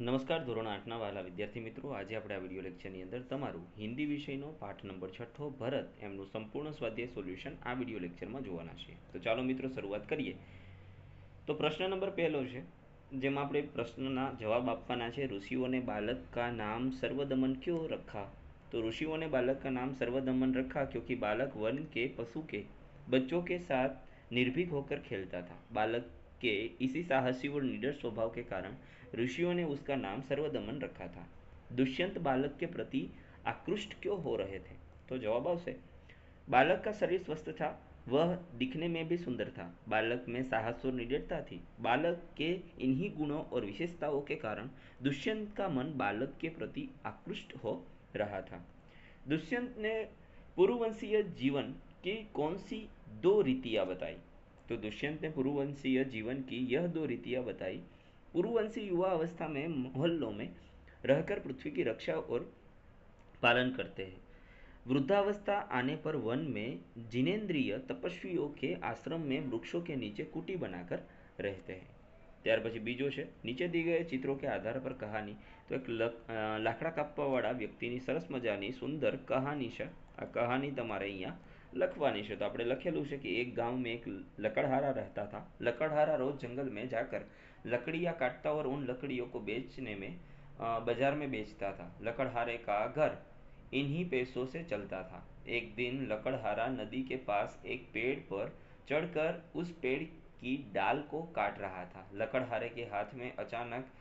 નમસ્કાર, ધોરણ આઠના વાલા વિદ્યાર્થી મિત્રો. આજે આપણે આ વીડિયો લેક્ચરની અંદર તમારું હિન્દી વિષયનો પાઠ નંબર છઠ્ઠો ભરત એમનું સંપૂર્ણ સ્વાધ્યાય સોલ્યુશન આ વીડિયો લેક્ચરમાં જોવાના છે. તો ચાલો મિત્રો, શરૂઆત કરીએ. તો પ્રશ્ન નંબર પહેલો છે, જેમાં આપણે પ્રશ્નના જવાબ આપવાના છે, ઋષિઓને બાલક કા નામ સર્વદમન કયો રખા? તો ઋષિઓને બાલક કા નામ સર્વદમન રખા, ક્યોંકિ બાલક વન કે પશુ કે બચ્ચો કે સાથ નિર્ભીક હોકર ખેલતા હતા બાલક के इसी साहसी और निडर स्वभाव के कारण ऋषियों ने उसका नाम सर्वदमन रखा था। दुष्यंत बालक के प्रति आकृष्ट क्यों हो रहे थे? तो जवाब आवश्य बालक का शरीर स्वस्थ था, वह दिखने में भी सुंदर था। बालक में साहस और निडरता थी। बालक के इन्हीं गुणों और विशेषताओं के कारण दुष्यंत का मन बालक के प्रति आकृष्ट हो रहा था। दुष्यंत ने पूर्ववंशीय जीवन की कौन सी दो रीतियाँ बताई? तो दुष्यंत ने पूर्ववंशीय जीवन की यह दो रीतियां बताई पूर्ववंशी युवा अवस्था में मोहल्लों में रहकर पृथ्वी की रक्षा और पालन करते हैं वृद्धावस्था आने पर वन में जिनेन्द्रिय तपस्वियों के आश्रम में वृक्षों के नीचे कुटी बनाकर रहते हैं ત્યાર પછી બીજો છે નીચે દી ગયે ચિત્રો કે આધાર પર કહાની તો એક લાકડા કાપવાવાળા વ્યક્તિની સરસ મજાની સુંદર કહાની છે આ કહાની તમારે અહીંયા લખવાની છે તો આપણે લખેલું છે कि एक गांव में एक लकड़हारा रहता था लकड़हारा रोज जंगल में जाकर लकड़ियाँ काटता और उन लकड़ियों को बेचने में बाजार में बेचता था लकड़हारे का घर इन्हीं पैसों से चलता था एक दिन लकड़हारा नदी के पास एक पेड़ पर चढ़कर उस पेड़ की डाल को काट रहा था लकड़हारे के हाथ में अचानक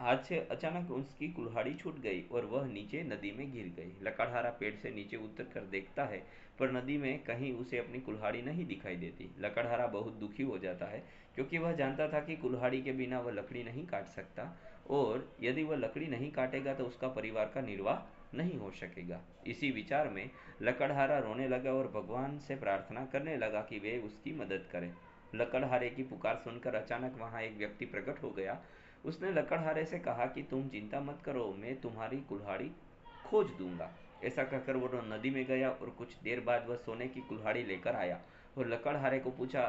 हाथ से अचानक उसकी कुल्हाड़ी छूट गई और वह नीचे नदी में गिर गई। लकड़हारा पेड़ से नीचे उतर कर देखता है, पर नदी में कहीं उसे अपनी कुल्हाड़ी नहीं दिखाई देती। लकड़हारा बहुत दुखी हो जाता है, क्योंकि वह जानता था कि कुल्हाड़ी के बिना वह लकड़ी नहीं काट सकता और यदि वह लकड़ी नहीं काटेगा तो उसका परिवार का निर्वाह नहीं हो सकेगा। इसी विचार में लकड़हारा रोने लगा और भगवान से प्रार्थना करने लगा कि वे उसकी मदद करें। लकड़हारे की पुकार सुनकर अचानक वहाँ एक व्यक्ति प्रकट हो गया उसने लकड़हारे से कहा कि तुम चिंता मत करो, मैं तुम्हारी कुल्हाड़ी खोज दूँगा। ऐसा कहकर वो नदी में गया और कुछ देर बाद वह सोने की कुल्हाड़ी लेकर आया और लकड़हारे को पूछा,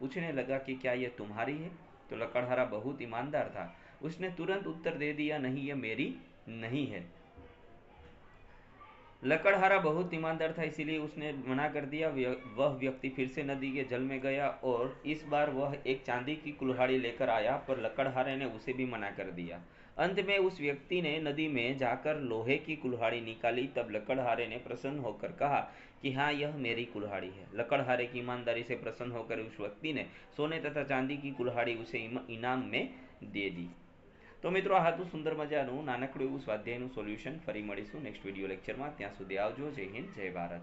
पूछने लगा कि क्या यह तुम्हारी है? तो लकड़हारा बहुत ईमानदार था। उसने तुरंत उत्तर दे दिया, नहीं यह मेरी नहीं है। लकड़हारा बहुत ईमानदार था, इसीलिए उसने मना कर दिया। वह व्यक्ति फिर से नदी के जल में गया और इस बार वह एक चांदी की कुल्हाड़ी लेकर आया, पर लकड़हारे ने उसे भी मना कर दिया। अंत में उस व्यक्ति ने नदी में जाकर लोहे की कुल्हाड़ी निकाली। तब लकड़हारे ने प्रसन्न होकर कहा कि हाँ यह मेरी कुल्हाड़ी है। लकड़हारे की ईमानदारी से प्रसन्न होकर उस व्यक्ति ने सोने तथा चांदी की कुल्हाड़ी उसे इनाम में दे दी। તો મિત્રો, આ હતું સુંદર મજાનું નાનકડું એવું સ્વાધ્યાયનું સોલ્યુશન ફરી મળીશું નેક્સ્ટ વીડિયો લેક્ચરમાં ત્યાં સુધી આવજો. જય હિન્દ, જય ભારત.